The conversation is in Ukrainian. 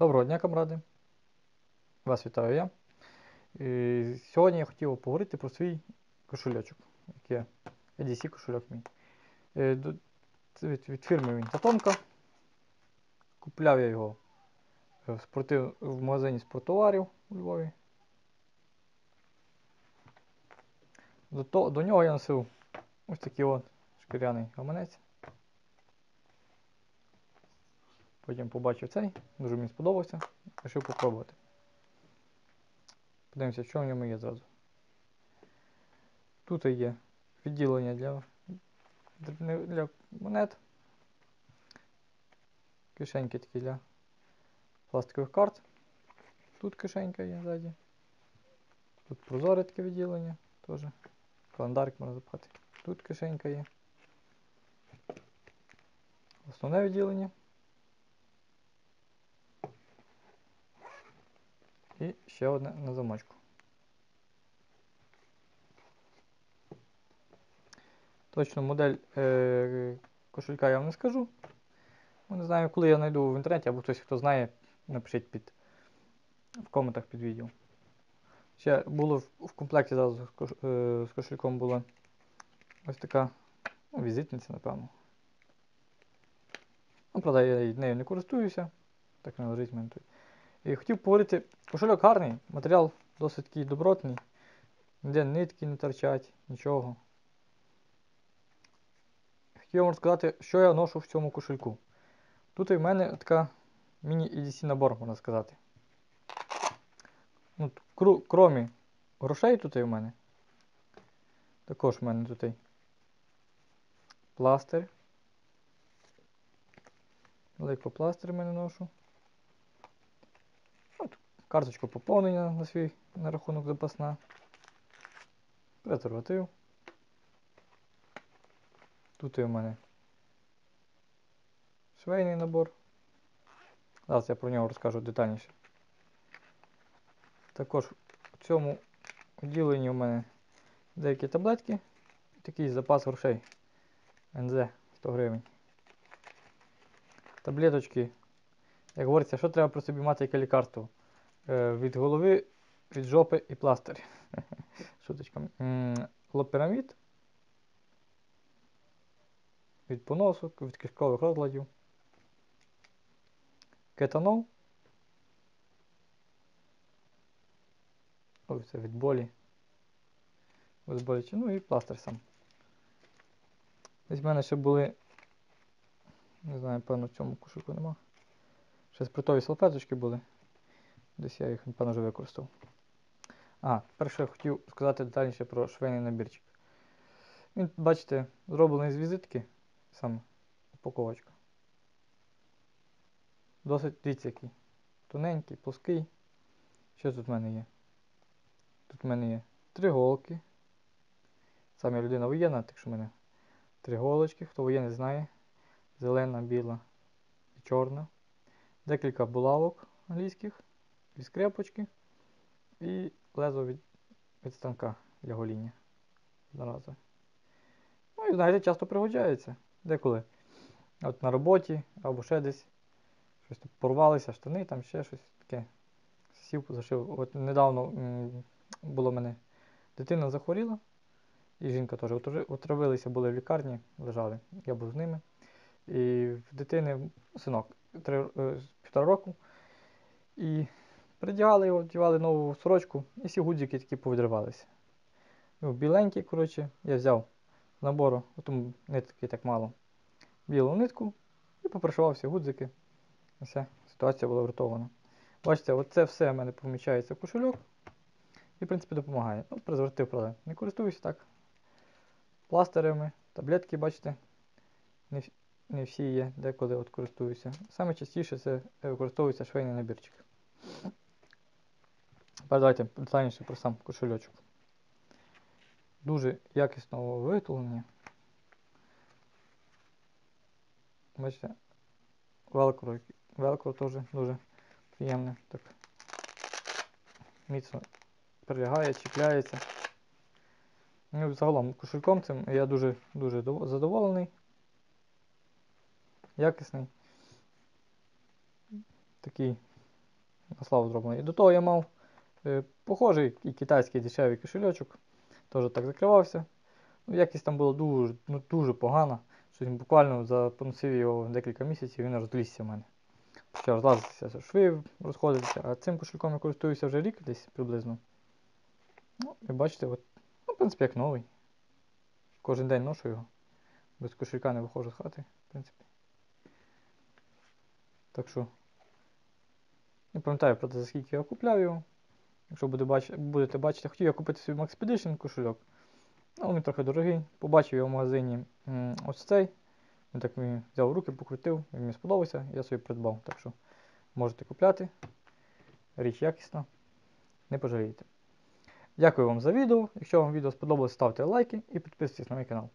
Доброго дня, камради. Вас вітаю я. І сьогодні я хотів поговорити про свій кошельочок. Який EDC кошельок мій. Е, Від, від фірми він Татомка. Купляв я його в, спортив, в магазині спорттоварів у Львові. До, до нього я носив ось такий от шкіряний гаманець. Потім побачив цей, дуже мені сподобався, вирішив попробувати. Подивимося, що в ньому є зразу. Тут є відділення для, для монет. Кишеньки такі для пластикових карт. Тут кишенька є ззаді. Тут прозоре таке відділення теж. Календарик можна запхати. Тут кишенька є. Основне відділення. І ще одне на замочку. Точно модель е, кошелька я вам не скажу. Не знаю, коли я знайду в інтернеті, або хтось, хто знає, напишіть в коментах під відео. Ще було в, комплекті зразу е, з кошельком була ось така ну, візитниця, напевно. Ну, правда, я нею не користуюся. Так не лежить в мене тут. І хотів поговорити, кошельок гарний, матеріал досить такий добротний, ніде нитки не торчать, нічого. Хотів вам розказати, що я ношу в цьому кошельку. Тут і в мене така міні-EDC набор, можна сказати. Ну, кру, кромі грошей тут і в мене. Також в мене тут пластир. Лейкопластир в мене ношу. Карточку поповнення на свій на рахунок запасна. Презерватив. Тут і у мене швейний набор. Зараз я про нього розкажу детальніше. Також в цьому відділенні у мене деякі таблетки. Такий запас грошей. НЗ 100 гривень. Таблеточки. Як говориться, що треба при собі мати яке лікарство? Е, від голови, від жопи і пластир. Шуточка. Лопірамід. Від поносок, від кишкових розладів. Кетанол. Ой, це від болі. Безболяче. Ну і пластир сам. Десь в мене ще були. Не знаю, певно, в цьому кошику нема. Ще спиртові салфеточки були. Десь я їх, напевно, вже використав. А, перше я хотів сказати детальніше про швейний набірчик. Він, бачите, зроблений з візитки, саме упаковочка. Досить дивіться який. Тоненький, плоский. Що тут в мене є? Тут в мене є три голки. Сам я людина воєнна, так що в мене три голочки. Хто воєнний знає. Зелена, біла і чорна. Декілька булавок англійських дві скрепочки і лезо від, від станка для гоління. Одноразове. Ну і знаєте, часто пригоджається. Деколи. От на роботі або ще десь. Щось тут порвалися, штани, там ще щось таке. Сів, зашив. От недавно м, було в мене дитина захворіла, і жінка теж отравилися, були в лікарні, лежали. Я був з ними. І в дитини синок три, е, півтора року. І Придягали його, вдягали нову сорочку і всі гудзики такі повідривалися. Ну, біленький, коротше, я взяв з набору, тому нитки так мало, білу нитку і попришивав всі гудзики. І все, ситуація була врятована. Бачите, оце все в мене помічається кошельок і, в принципі, допомагає. Ну, презерватив, правда, не користуюся так. Пластирами, таблетки, бачите, не, не всі є, деколи от користуюся. Саме частіше це е, використовується швейний набірчик. Тепер давайте детальніше про сам кошельочок. Дуже якісного виготовлення. Бачите, велкро, велкро теж дуже приємне. Так міцно прилягає, чіпляється. Ну, загалом кошельком цим я дуже дуже задоволений. Якісний. Такий на славу зроблений. І до того я мав похожий і китайський дешевий кошельочок. Теж так закривався. Ну, якість там була дуже, ну, дуже погана. Що буквально за поносив його декілька місяців, він розлізся в мене. Почав розлазитися шви, розходитися, а цим кошельком я користуюся вже рік десь приблизно. Ну, і бачите, от, ну, в принципі, як новий. Кожен день ношу його. Без кошелька не виходжу з хати, в принципі. Так що. Не пам'ятаю, правда, за скільки я купляв його. Якщо будете бачити, хотів я купити собі Maxpedition кошельок. Ну, він трохи дорогий. Побачив його в магазині ось цей. Він так мені взяв руки, покрутив, він мені сподобався, я собі придбав. Так що можете купляти. Річ якісна. Не пожалієте. Дякую вам за відео. Якщо вам відео сподобалось, ставте лайки і підписуйтесь на мій канал.